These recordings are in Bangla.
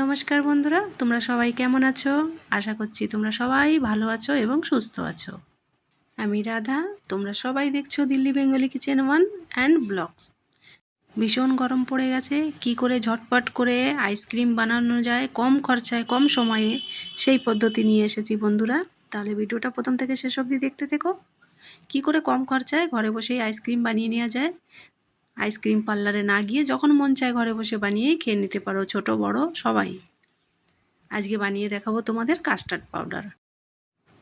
নমস্কার বন্ধুরা, তোমরা সবাই কেমন আছো? আশা করছি তোমরা সবাই ভালো আছো এবং সুস্থ আছো। আমি রাধা, তোমরা সবাই দেখছ Delhi Bengali kitchen one and blogs. ভীষণ গরম পড়ে গেছে, কি করে ঝটপট করে আইসক্রিম বানানো যায়, কম খরচায়, কম সময়ে সেই পদ্ধতি নিয়ে এসেছি বন্ধুরা। তাহলে ভিডিওটা প্রথম থেকে শেষ অবধি দেখতে থেকো। কি করে কম খরচায় ঘরে বসেই আইসক্রিম বানিয়ে নেওয়া যায় আইসক্রিম পার্লারে না গিয়ে যখন মন চায় ঘরে বসে বানিয়েই খেয়ে নিতে পারো, ছোট, বড়, সবাই। আজকে বানিয়ে দেখাবো তোমাদের কাস্টার্ড পাউডার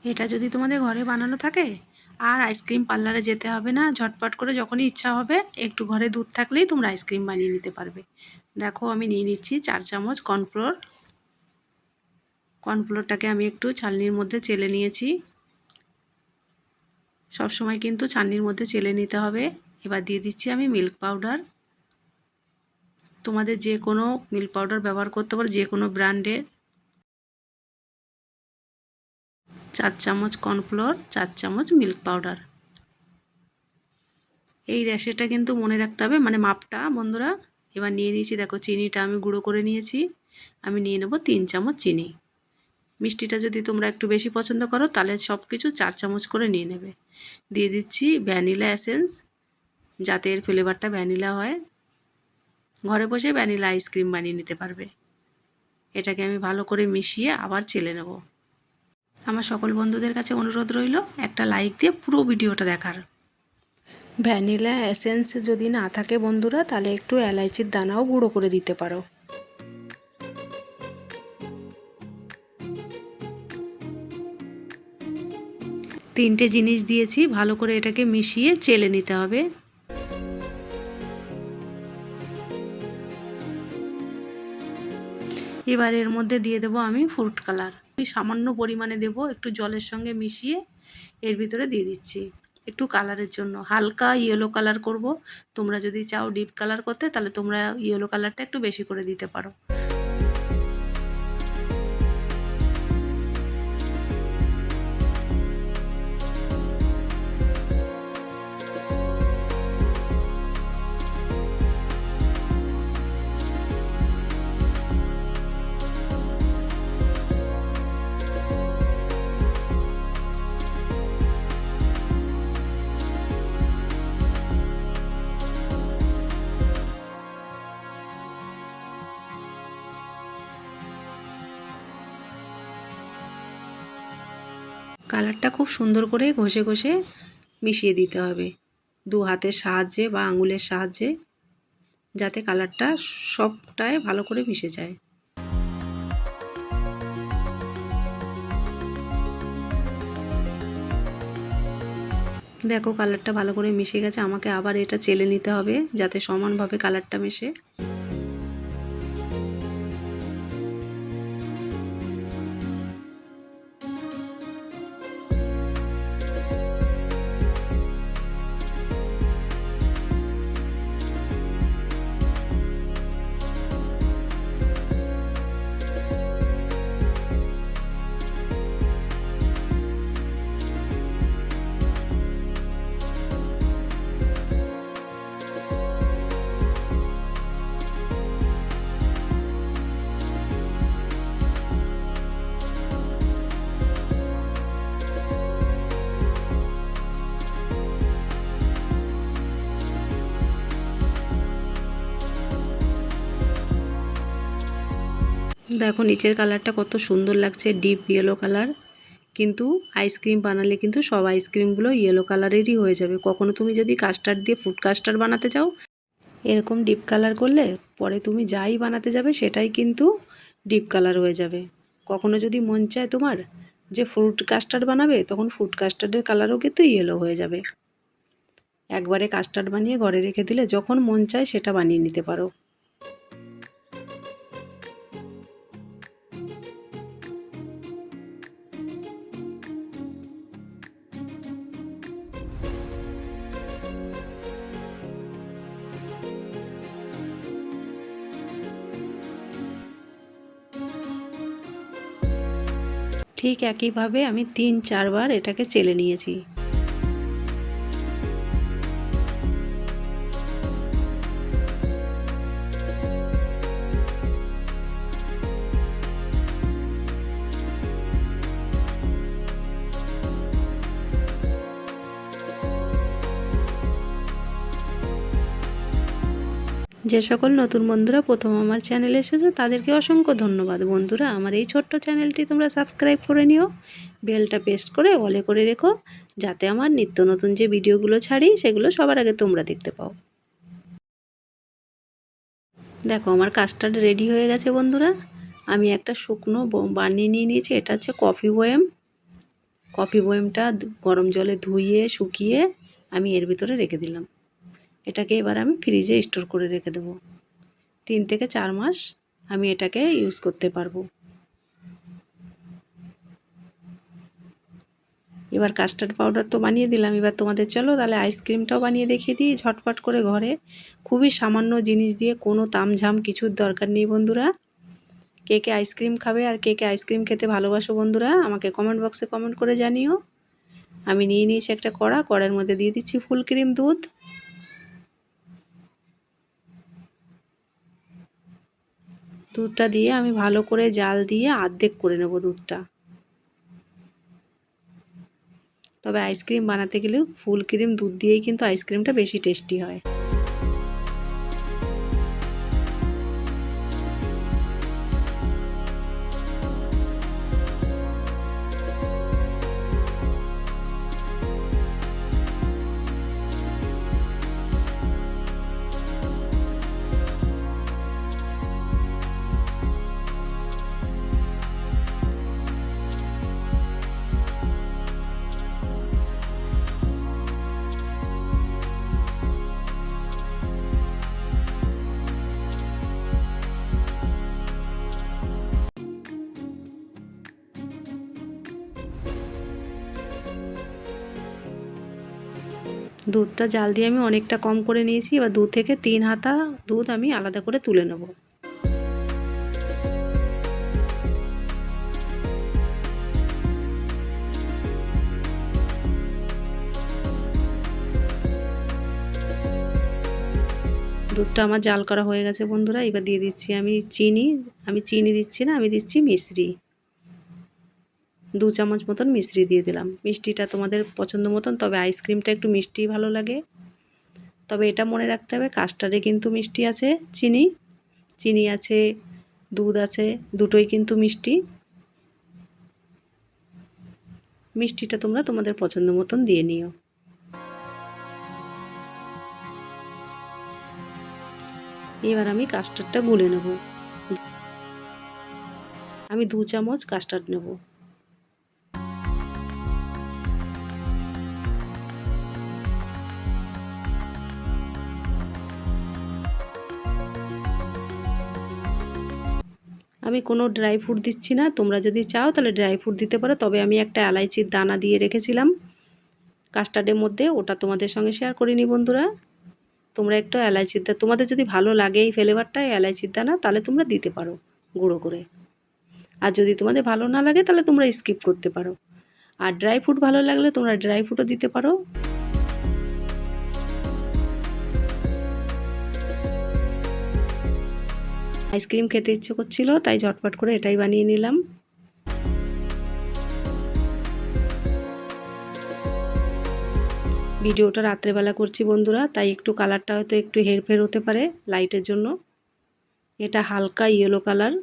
এটা যদি তোমাদের ঘরে বানানো থাকে, আর আইসক্রিম পার্লারে যেতে হবে না, ঝটপট করে যখনই ইচ্ছা হবে, একটু ঘরে দুধ থাকলেই তোমরা আইসক্রিম বানিয়ে নিতে পারবে। দেখো, আমি নিয়ে নিচ্ছি চার চামচ কর্নফ্লোর কর্নফ্লোরটাকে আমি একটু ছালনির মধ্যে চেলে নিয়েছি। সব সময় কিন্তু ছালনির মধ্যে চেলে নিতে হবে। এবার দিয়ে দিচ্ছি আমি মিল্ক পাউডার তোমাদের যে কোনো মিল্ক পাউডার ব্যবহার করতে পারো, যে কোনো ব্র্যান্ডের। চার চামচ কর্নফ্লোর চার চামচ মিল্ক পাউডার এই র্যাশেটা কিন্তু মনে রাখতে হবে মানে মাপটা বন্ধুরা। এবার নিয়ে নিয়েছি, দেখো চিনিটা আমি গুঁড়ো করে নিয়েছি। আমি নিয়ে নেব তিন চামচ চিনি। মিষ্টিটা যদি তোমরা একটু বেশি পছন্দ করো, তাহলে সব কিছু চার চামচ করে নিয়ে নেবে। দিয়ে দিচ্ছি ভ্যানিলা অ্যাসেন্স যাতে এর ফ্লেভারটা ভ্যানিলা হয়। ঘরে বসে ভ্যানিলা আইসক্রিম বানিয়ে নিতে পারবে। এটাকে আমি ভালো করে মিশিয়ে আবার চেলে নেব। আমার সকল বন্ধুদের কাছে অনুরোধ রইল, একটা লাইক দিয়ে পুরো ভিডিওটা দেখার। ভ্যানিলা এসেন্স যদি না থাকে বন্ধুরা, তাহলে একটু এলাইচির দানাও গুঁড়ো করে দিতে পারো। তিনটে জিনিস দিয়েছি, ভালো করে এটাকে মিশিয়ে চেলে নিতে হবে। এবার এর মধ্যে দিয়ে দেব আমি ফ্রুট কালার আমি সামান্য পরিমাণে দেব, একটু জলের সঙ্গে মিশিয়ে এর ভিতরে দিয়ে দিচ্ছি একটু কালারের জন্য। হালকা ইয়েলো কালার করব। তোমরা যদি চাও ডিপ কালার করতে, তাহলে তোমরা ইয়েলো কালারটা একটু বেশি করে দিতে পারো। কালারটা খুব সুন্দর করে ঘষে ঘষে মিশিয়ে দিতে হবে। দু হাতের সাহায্যে বা আঙুলের সাহায্যে যাতে কালারটা সবটায় ভালো করে মিশে যায়। দেখো কালারটা ভালো করে মিশে গেছে, আমাকে আবার এটা চেলে নিতে হবে যাতে সমানভাবে কালারটা মেশে। দেখো নিচের কালারটা কত সুন্দর লাগছে ডিপ ইয়েলো কালার কিন্তু আইসক্রিম বানালে কিন্তু সব আইসক্রিমগুলো ইয়েলো কালারেরই হয়ে যাবে। কখনো তুমি যদি কাস্টার্ড দিয়ে ফুড কাস্টার্ড বানাতে চাও, এরকম ডিপ কালার করলে পরে তুমি যাই বানাতে যাবে সেটাই কিন্তু ডিপ কালার হয়ে যাবে। কখনো যদি মন চায় তোমার যে ফ্রুট কাস্টার্ড বানাবে, তখন ফ্রুট কাস্টার্ডের কালারও কিন্তু ইয়েলো হয়ে যাবে। একবারে কাস্টার্ড বানিয়ে ঘরে রেখে দিলে যখন মন চায় সেটা বানিয়ে নিতে পারো। ঠিক একইভাবে আমি তিন চারবার এটাকে চেলে নিয়েছি। যে সকল নতুন বন্ধুরা প্রথম আমার চ্যানেলে এসেছে, তাদেরকে অসংখ্য ধন্যবাদ। বন্ধুরা, আমার এই ছোট্ট চ্যানেলটি তোমরা সাবস্ক্রাইব করে নিও, বেলটা পেস্ট করে অলে করে রেখো, যাতে আমার নিত্য নতুন যে ভিডিওগুলো ছাড়ি, সেগুলো সবার আগে তোমরা দেখতে পাও। দেখো, আমার কাস্টার্ড রেডি হয়ে গেছে বন্ধুরা। আমি একটা শুকনো বানিয়ে নিয়ে নিয়েছি, এটা হচ্ছে কফি বয়েম। কফি বয়েমটা গরম জলে ধুইয়ে শুকিয়ে আমি এর ভিতরে রেখে দিলাম। এটাকে এবার আমি ফ্রিজে স্টোর করে রেখে দেবো। তিন থেকে চার মাস আমি এটাকে ইউজ করতে পারব। এবার কাস্টার্ড পাউডার তো বানিয়ে দিলাম। এবার তোমাদের চলো তাহলে আইসক্রিমটাও বানিয়ে দেখিয়ে দিই ঝটপট করে ঘরে। খুবই সামান্য জিনিস দিয়ে কোনো তামঝাম কিছুর দরকার নেই বন্ধুরা। কে কে আইসক্রিম খাবে আর কে কে আইসক্রিম খেতে ভালোবাসো বন্ধুরা, আমাকে কমেন্ট বক্সে কমেন্ট করে জানিও। আমি নিয়ে নিয়েছি একটা কড়া, কড়ার মধ্যে দিয়ে দিচ্ছি ফুল ক্রিম দুধ। দুধটা দিয়ে আমি ভালো করে জাল দিয়ে আর্ধেক করে নেব দুধটা। তবে আইসক্রিম বানাতে গেলেও ফুল ক্রিম দুধ দিয়েই কিন্তু আইসক্রিমটা বেশি টেস্টি হয়। দুধটা জাল দিয়ে আমি অনেকটা কম করে নিয়েছি। এবার দু থেকে তিন হাতা দুধ আমি আলাদা করে তুলে নেব। দুধটা আমার জাল করা হয়ে গেছে বন্ধুরা। এবার দিয়ে দিচ্ছি আমি চিনি। আমি চিনি দিচ্ছি না, আমি দিচ্ছি মিশ্রি। দু চামচ মতন মিশ্রি দিয়ে দিলাম। মিষ্টিটা তোমাদের পছন্দ মতন, তবে আইসক্রিমটা একটু মিষ্টি ভালো লাগে। তবে এটা মনে রাখতে হবে, কাস্টার্ডে কিন্তু মিষ্টি আছে, চিনি। চিনি আছে, দুধ আছে, দুটোই কিন্তু মিষ্টি। মিষ্টিটা তোমরা তোমাদের পছন্দ মতন দিয়ে নিও। এবার আমি কাস্টার্ডটা গুলে নেব। আমি দু চামচ কাস্টার্ড নেব। আমি কোনো ড্রাই ফ্রুট দিচ্ছি না। তোমরা যদি চাও তাহলে ড্রাই ফ্রুট দিতে পারো। তবে আমি একটা এলাইচির দানা দিয়ে রেখেছিলাম। কাস্টার্ডের মধ্যে ওটা তোমাদের সঙ্গে শেয়ার করিনি বন্ধুরা। তোমরা একটু এলাইচির দানা তোমাদের যদি ভালো লাগে এই ফ্লেভারটা এলাইচির দানা, তাহলে তোমরা দিতে পারো গুঁড়ো করে। আর যদি তোমাদের ভালো না লাগে তাহলে তোমরা স্কিপ করতে পারো। আর ড্রাই ফ্রুট ভালো লাগলে তোমরা ড্রাই ফ্রুটও দিতে পারো। আইসক্রিম খেতে ইচ্ছে করছিল, তাই ঝটপট করে এটাই বানিয়ে নিলাম। ভিডিওটা রাত্রেবেলা করছি বন্ধুরা, তাই একটু কালারটা হয়তো একটু হেরফের হতে পারে লাইটের জন্য। এটা হালকা ইয়েলো কালার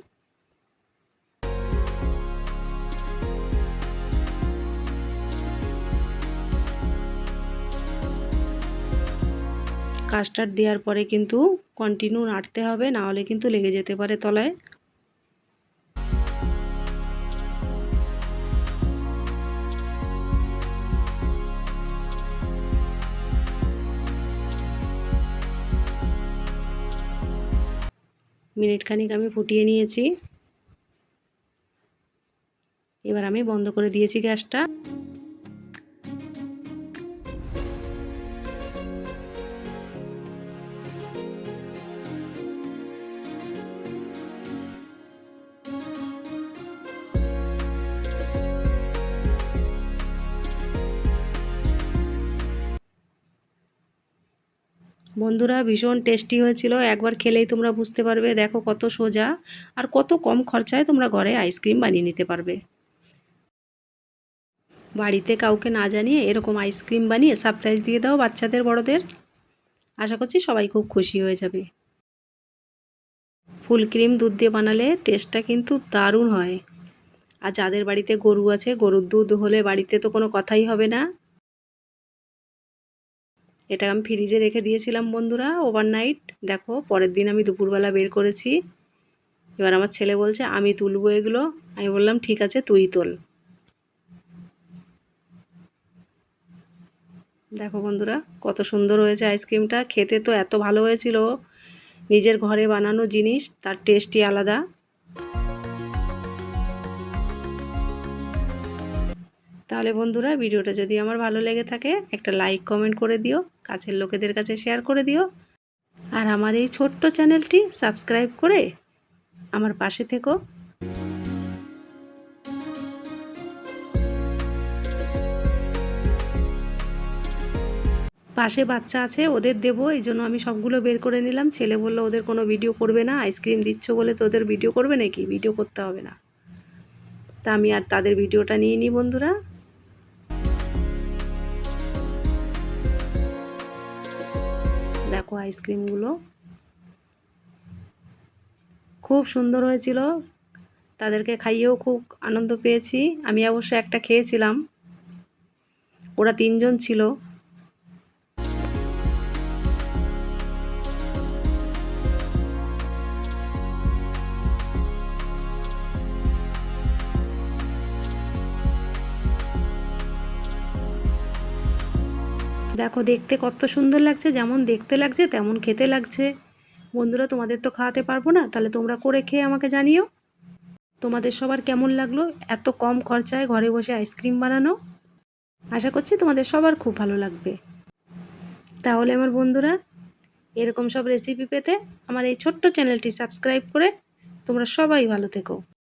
কাস্টার্ড দেওয়ার পরে কিন্তু কন্টিনিউ নাড়তে হবে, না হলে কিন্তু লেগে যেতে পারে তলায়। মিনিট খানিক আমি ফুটিয়ে নিয়েছি। এবার আমি বন্ধ করে দিয়েছি গ্যাসটা। বন্ধুরা ভীষণ টেস্টি হয়েছিল। একবার খেলেই তোমরা বুঝতে পারবে, দেখো কত সোজা আর কত কম খরচায় তোমরা ঘরে আইসক্রিম বানিয়ে নিতে পারবে। বাড়িতে কাউকে না জানিয়ে এরকম আইসক্রিম বানিয়ে সারপ্রাইজ দিয়ে দাও বাচ্চাদের, বড়দের। আশা করছি সবাই খুব খুশি হয়ে যাবে। ফুল ক্রিম দুধ দিয়ে বানালে টেস্টটা কিন্তু দারুণ হয়। আর যাদের বাড়িতে গরু আছে, গরুর দুধ হলে বাড়িতে তো কোনো কথাই হবে না। এটা আমি ফ্রিজে রেখে দিয়েছিলাম, বন্ধুরা ওভারনাইট দেখো, পরের দিন আমি দুপুরবেলা বের করেছি। এবার আমার ছেলে বলছে, আমি তুলবো এগুলো। আমি বললাম, ঠিক আছে, তুই তোল। দেখো, বন্ধুরা, কত সুন্দর হয়েছে আইসক্রিমটা। খেতে তো এত ভালো হয়েছিল। নিজের ঘরে বানানো জিনিস, তার টেস্টই আলাদা। তাহলে বন্ধুরা, ভিডিওটা যদি আমার ভালো লেগে থাকে, একটা লাইক, কমেন্ট করে দিও। কাছের লোকেদের কাছে শেয়ার করে দিও। আর আমার এই ছোট্ট চ্যানেলটি সাবস্ক্রাইব করে আমার পাশে থেকো। পাশে বাচ্চা আছে, ওদের দেবো, এই জন্য আমি সবগুলো বের করে নিলাম। ছেলে বলল, ওদের কোনো ভিডিও করবে না আইসক্রিম দিচ্ছ বলে তো ওদের ভিডিও করবে নাকি? ভিডিও করতে হবে না। তা আমি আর তাদের ভিডিওটা নিয়ে নিই বন্ধুরা। দেখো আইসক্রিমগুলো। খুব সুন্দর হয়েছিল। তাদেরকে খাইয়েও খুব আনন্দ পেয়েছি। আমি অবশ্য একটা খেয়েছিলাম। ওরা তিনজন ছিল। দেখো, দেখতে কত সুন্দর লাগছে, যেমন দেখতে লাগছে, তেমন খেতে লাগছে। বন্ধুরা, তোমাদের তো খাওয়াতে পারব না, তাহলে তোমরা করে খেয়ে আমাকে জানিও। তোমাদের সবার কেমন লাগল? এত কম খরচায় ঘরে বসে আইসক্রিম বানানো? আশা করছি তোমাদের সবার খুব ভালো লাগবে। তাহলে আমার বন্ধুরা, এরকম সব রেসিপি পেতে আমার এই ছোট্ট চ্যানেলটি সাবস্ক্রাইব করে তোমরা সবাই ভালো থেকো।